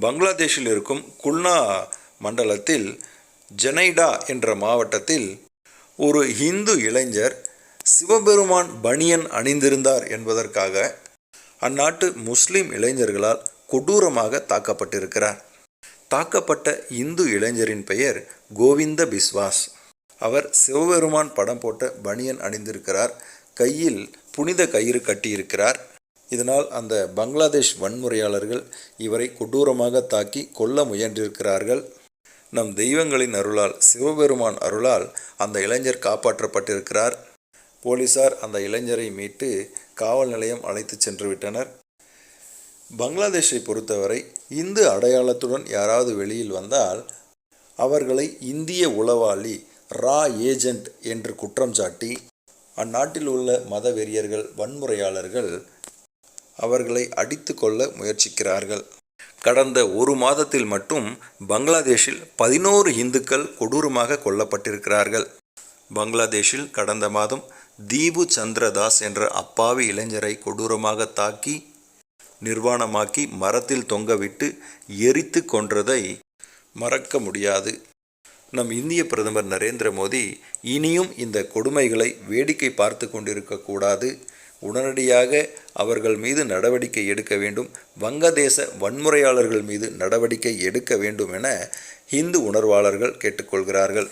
பங்களாதேஷில் இருக்கும் குல்னா மண்டலத்தில் ஜெனைடா என்ற மாவட்டத்தில் ஒரு இந்து இளைஞர் சிவபெருமான் பனியன் அணிந்திருந்தார் என்பதற்காக அந்நாட்டு முஸ்லிம் இளைஞர்களால் கொடூரமாக தாக்கப்பட்டிருக்கிறார். தாக்கப்பட்ட இந்து இளைஞரின் பெயர் கோவிந்த பிஸ்வாஸ். அவர் சிவபெருமான் படம் போட்ட பனியன் அணிந்திருக்கிறார். கையில் புனித கயிறு கட்டியிருக்கிறார். இதனால் அந்த பங்களாதேஷ் வன்முறையாளர்கள் இவரை கொடூரமாக தாக்கி கொல்ல முயன்றிருக்கிறார்கள். நம் தெய்வங்களின் அருளால் சிவபெருமான் அருளால் அந்த இளைஞர் காப்பாற்றப்பட்டிருக்கிறார். போலீசார் அந்த இளைஞரை மீட்டு காவல் நிலையம் அழைத்து சென்று விட்டனர் பங்களாதேஷை பொறுத்தவரை இந்து அடையாளத்துடன் யாராவது வெளியில் வந்தால் அவர்களை இந்திய உளவாளி ரா ஏஜெண்ட் என்று குற்றம் சாட்டி அந்நாட்டில் உள்ள மத வெறியர்கள் வன்முறையாளர்கள் அவர்களை அடித்து கொள்ள முயற்சிக்கிறார்கள். கடந்த ஒரு மாதத்தில் மட்டும் பங்களாதேஷில் பதினோரு இந்துக்கள் கொடூரமாக கொல்லப்பட்டிருக்கிறார்கள். பங்களாதேஷில் கடந்த மாதம் தீபு சந்திரதாஸ் என்ற அப்பாவி இளைஞரை கொடூரமாக தாக்கி நிர்வாணமாக்கி மரத்தில் தொங்கவிட்டு எரித்து கொன்றதை மறக்க முடியாது. நம் இந்திய பிரதமர் நரேந்திர மோடி இனியும் இந்த கொடுமைகளை வேடிக்கை பார்த்து கொண்டிருக்கக்கூடாது உடனடியாக அவர்கள் மீது நடவடிக்கை எடுக்க வேண்டும். வங்கதேச வன்முறையாளர்கள் மீது நடவடிக்கை எடுக்க வேண்டும் என இந்து உணர்வாளர்கள் கேட்டுக்கொள்கிறார்கள்.